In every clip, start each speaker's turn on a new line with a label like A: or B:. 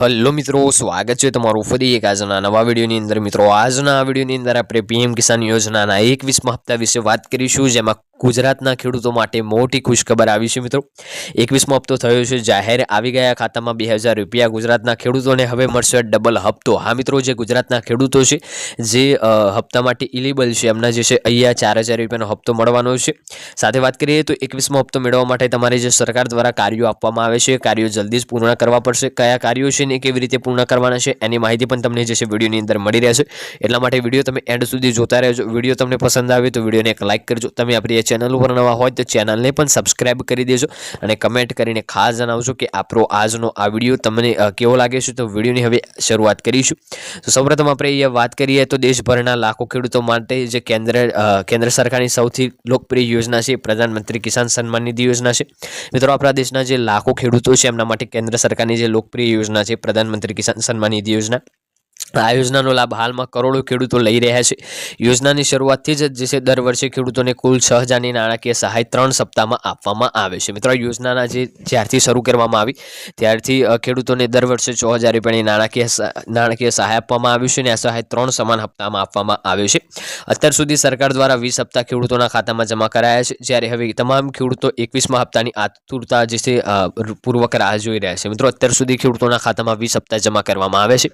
A: Hello મિત્રો, સ્વાગત છે તમારું ફરી એક આજના નવા વિડીયોની અંદર. મિત્રો, આજના આ વિડીયોની અંદર આપણે પીએમ કિસાન યોજનાના એકવીસમા હપ્તા વિશે વાત કરીશું, જેમાં ગુજરાતના ખેડૂતો માટે મોટી ખુશખબર આવી છે મિત્રો. એકવીસમો હપ્તો થયો છે. જાહેર આવી ગયા ખાતામાં બે હજાર રૂપિયા ગુજરાતના ખેડૂતોને હવે મળશે ડબલ હપ્તો. હા મિત્રો, જે ગુજરાતના ખેડૂતો છે, જે હપ્તા માટે ઇલિબલ છે, એમના જે છે, અહીંયા ચાર હજાર રૂપિયાનો હપ્તો મળવાનો છે. સાથે વાત કરીએ તો એકવીસમો હપ્તો મેળવવા માટે તમારે જે સરકાર દ્વારા કાર્યો આપવામાં આવે છે, કાર્યો જલ્દી જ પૂર્ણ કરવા પડશે. કયા કાર્યો છે ને કેવી રીતે પૂર્ણ કરવાના છે, એની માહિતી પણ તમને જે છે, વિડીયોની અંદર મળી રહેશે. એટલા માટે વીડિયો તમે એન્ડ સુધી જોતા રહેજો. વીડિયો તમને પસંદ આવે તો વિડીયોને એક લાઇક કરજો. તમે આપણી ચેનલ ઉપર નવા હોય તો ચેનલને પણ સબસ્ક્રાઈબ કરી દેજો અને કમેન્ટ કરીને ખાસ જણાવજો કે આપણો આજનો આ વીડિયો તમને કેવો લાગે છે તો વિડીયોની હવે શરૂઆત કરીશું. તો સૌપ્રથમ આપણે અહીંયા વાત કરીએ તો દેશભરના લાખો ખેડૂતો માટે જે કેન્દ્ર કેન્દ્ર સરકારની સૌથી લોકપ્રિય યોજના છે પ્રધાનમંત્રી કિસાન સન્માન નિધિ યોજના છે. મિત્રો, આપણા દેશના જે લાખો ખેડૂતો છે એમના માટે કેન્દ્ર સરકારની જે લોકપ્રિય યોજના છે પ્રધાનમંત્રી કિસાન સન્માન નિધિ યોજના. આ યોજનાનો લાભ હાલમાં કરોડો ખેડૂતો લઈ રહ્યા છે. યોજનાની શરૂઆતથી જ જે છે દર વર્ષે ખેડૂતોને કુલ છ હજારની નાણાકીય સહાય ત્રણ સપ્તાહમાં આપવામાં આવે છે. મિત્રો યોજનાના જે જ્યારથી શરૂ કરવામાં આવી, ત્યારથી ખેડૂતોને દર વર્ષે છ હજાર રૂપિયાની નાણાકીય નાણાકીય સહાય આપવામાં આવ્યું છે અને આ સહાય ત્રણ સમાન હપ્તામાં આપવામાં આવે છે. અત્યાર સુધી સરકાર દ્વારા વીસ હપ્તા ખેડૂતોના ખાતામાં જમા કરાયા છે, જ્યારે હવે તમામ ખેડૂતો એકવીસમાં હપ્તાની આતુરતા જે છે પૂર્વક રાહ જોઈ રહ્યા છે. મિત્રો, અત્યાર સુધી ખેડૂતોના ખાતામાં વીસ હપ્તા જમા કરવામાં આવે છે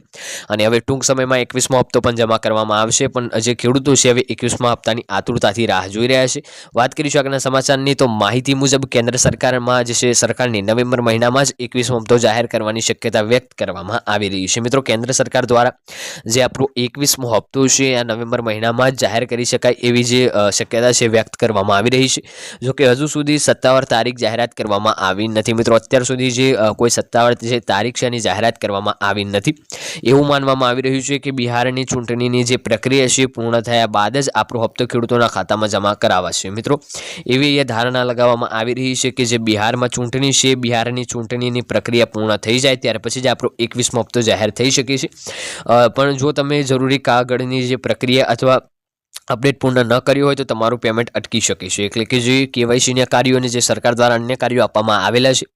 A: અને હવે ટૂંક સમયમાં એકવીસમો હપ્તો પણ જમા કરવામાં આવશે, પણ જે ખેડૂતો છે હવે એકવીસમા હપ્તાની આતુરતાથી રાહ જોઈ રહ્યા છે. વાત કરીશું આગળના સમાચારની, તો માહિતી મુજબ કેન્દ્ર સરકારમાં જે છે, સરકારની નવેમ્બર મહિનામાં જ એકવીસમો હપ્તો જાહેર કરવાની શક્યતા વ્યક્ત કરવામાં આવી રહી છે. મિત્રો, કેન્દ્ર સરકાર દ્વારા જે આપણો એકવીસમો હપ્તો છે, આ નવેમ્બર મહિનામાં જ જાહેર કરી શકાય એવી જે શક્યતા છે વ્યક્ત કરવામાં આવી રહી છે. જો કે હજુ સુધી સત્તાવાર તારીખ જાહેરાત કરવામાં આવી નથી. મિત્રો, અત્યાર સુધી જે કોઈ સત્તાવાર જે તારીખ છે એની જાહેરાત કરવામાં આવી નથી. એવું માનવામાં આવી રહ્યું છે કે બિહારની ચૂંટણીની જે પ્રક્રિયા છે પૂર્ણ થયા બાદ જ આપણો હપ્તો ખેડૂતોના ખાતામાં જમા કરાવાશે. મિત્રો, એવી એ ધારણા લગાવવામાં આવી રહી છે કે જે બિહારમાં ચૂંટણી છે, બિહારની ચૂંટણીની પ્રક્રિયા પૂર્ણ થઈ જાય ત્યાર પછી જ આપણો એકવીસમો હપ્તો જાહેર થઈ શકે છે. પણ જો તમે જરૂરી કાગળની જે પ્રક્રિયા અથવા અપડેટ પૂર્ણ ન કર્યું હોય તો તમારું પેમેન્ટ અટકી શકે છે. એટલે કે જે કેવાયસીના કાર્યોને જે સરકાર દ્વારા અન્ય કાર્યો આપવામાં આવેલા છે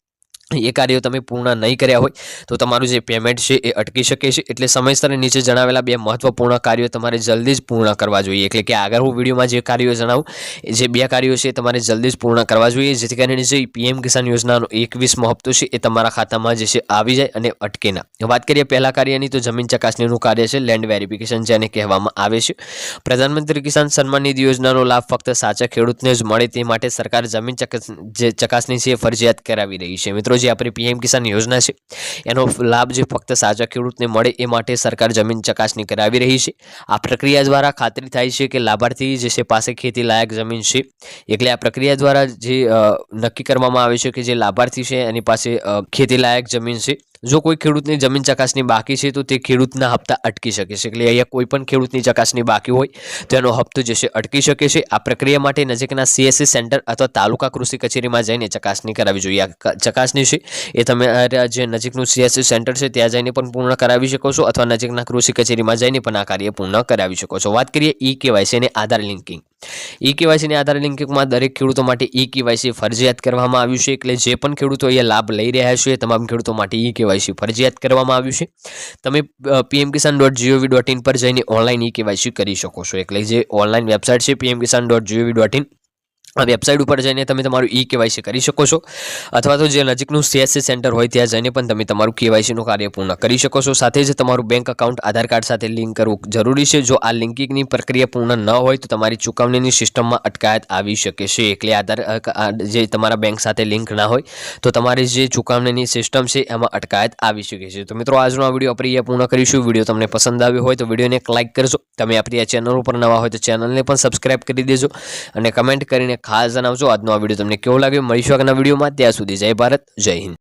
A: એ કાર્યો તમે પૂર્ણ નહીં કર્યા હોય, તો તમારું જે પેમેન્ટ છે એ અટકી શકે છે. એટલે સમયસર નીચે જણાવેલા બે મહત્વપૂર્ણ કાર્યો તમારે જલ્દી જ પૂર્ણ કરવા જોઈએ. એટલે કે આગળ હું વિડીયોમાં જે કાર્યો જણાવું જે બે કાર્યો છે તમારે જલ્દી જ પૂર્ણ કરવા જોઈએ. જેથી કરીને જે પીએમ કિસાન યોજનાનો એકવીસમો હપ્તો છે એ તમારા ખાતામાં જે છે આવી જાય અને અટકે ના. વાત કરીએ પહેલા કાર્યની, તો જમીન ચકાસણીનું કાર્ય છે લેન્ડ વેરિફિકેશન જેને કહેવામાં આવે છે. પ્રધાનમંત્રી કિસાન સન્માન નિધિ યોજનાનો લાભ ફક્ત સાચા ખેડૂતને જ મળે તે માટે સરકાર જમીન ચકાસણી છે ફરજિયાત કરાવી રહી છે. મિત્રો જે આપણી પીએમ કિસાન યોજના છે, એનો લાભ જે ફક્ત સાચા ખેડૂતને મળે એ માટે સરકાર જમીન ચકાસણી કરાવી રહી છે. આ પ્રક્રિયા દ્વારા ખાતરી થાય છે કે લાભાર્થી જે છે પાસે ખેતી લાયક જમીન છે. એટલે આ પ્રક્રિયા દ્વારા જે નક્કી કરવામાં આવે છે કે જે લાભાર્થી છે એની પાસે ખેતી લાયક જમીન છે. જો કોઈ ખેડૂતની જમીન ચકાસણી બાકી છે, તો તે ખેડૂતના હપ્તા અટકી શકે છે. એટલે અહીંયા કોઈ પણ ખેડૂતની ચકાસણી બાકી હોય તેનો હપ્તો જે છે, અટકી શકે છે. આ પ્રક્રિયા માટે નજીકના સીએસસી સેન્ટર અથવા તાલુકા કૃષિ કચેરીમાં જઈને ચકાસણી કરાવી જોઈએ. આ ચકાસણી છે, એ તમે જે નજીકનું સીએસસી સેન્ટર છે, ત્યાં જઈને પણ પૂર્ણ કરાવી શકો છો, અથવા નજીકના કૃષિ કચેરીમાં જઈને પણ આ કાર્ય પૂર્ણ કરાવી શકો છો. વાત કરીએ ઈ કેવાયસી અને આધાર લિંકિંગ. ઈ કેવાયસીને આધાર લિંકમાં દરેક ખેડૂતો માટે ઈ કેવાયસી ફરજિયાત કરવામાં આવ્યું છે. એટલે જે પણ ખેડૂતો અહીંયા લાભ લઈ રહ્યા છે તમામ ખેડૂતો માટે ઈ કેવાયસી ફરજિયાત કરવામાં આવ્યું છે. તમે PM Kisan dot gov dot in પર જઈને ઓનલાઈન ઈ કેવાયસી કરી શકો છો. એટલે જે ઓનલાઈન વેબસાઇટ છે PM Kisan dot gov dot in આ વેબસાઇટ ઉપર જઈને તમે તમારું ઈ કેવાયસી કરી શકો છો. અથવા તો જે નજીકનું સીએસસી સેન્ટર હોય ત્યાં જઈને પણ તમે તમારું કેવાયસીનું કાર્ય પૂર્ણ કરી શકો છો. સાથે જ તમારું બેંક અકાઉન્ટ આધાર કાર્ડ સાથે લિંક કરવું જરૂરી છે. જો આ લિંકિંગની પ્રક્રિયા પૂર્ણ ન હોય તો તમારી ચૂકવણીની સિસ્ટમમાં અટકાયત આવી શકે છે. એટલે આધાર જે તમારા બેંક સાથે લિંક ના હોય તો તમારી જે ચૂકવણીની સિસ્ટમ છે એમાં અટકાયત આવી શકે છે. તો મિત્રો, આજનો આ વીડિયો આપણે પૂર્ણ કરીશું. વીડિયો તમને પસંદ આવ્યો હોય તો વિડીયોને એક લાઇક કરજો. તમે આપણી આ ચેનલ ઉપર નવા હોય તો ચેનલને પણ સબસ્ક્રાઇબ કરી દેજો અને કમેન્ટ કરીને ખાસ જણાવજો. આજનો આ વીડિયો તમને કેવો લાગ્યો? મળીશું આગળના વિડીયોમાં. ત્યાં સુધી જય ભારત, જય હિન્દ.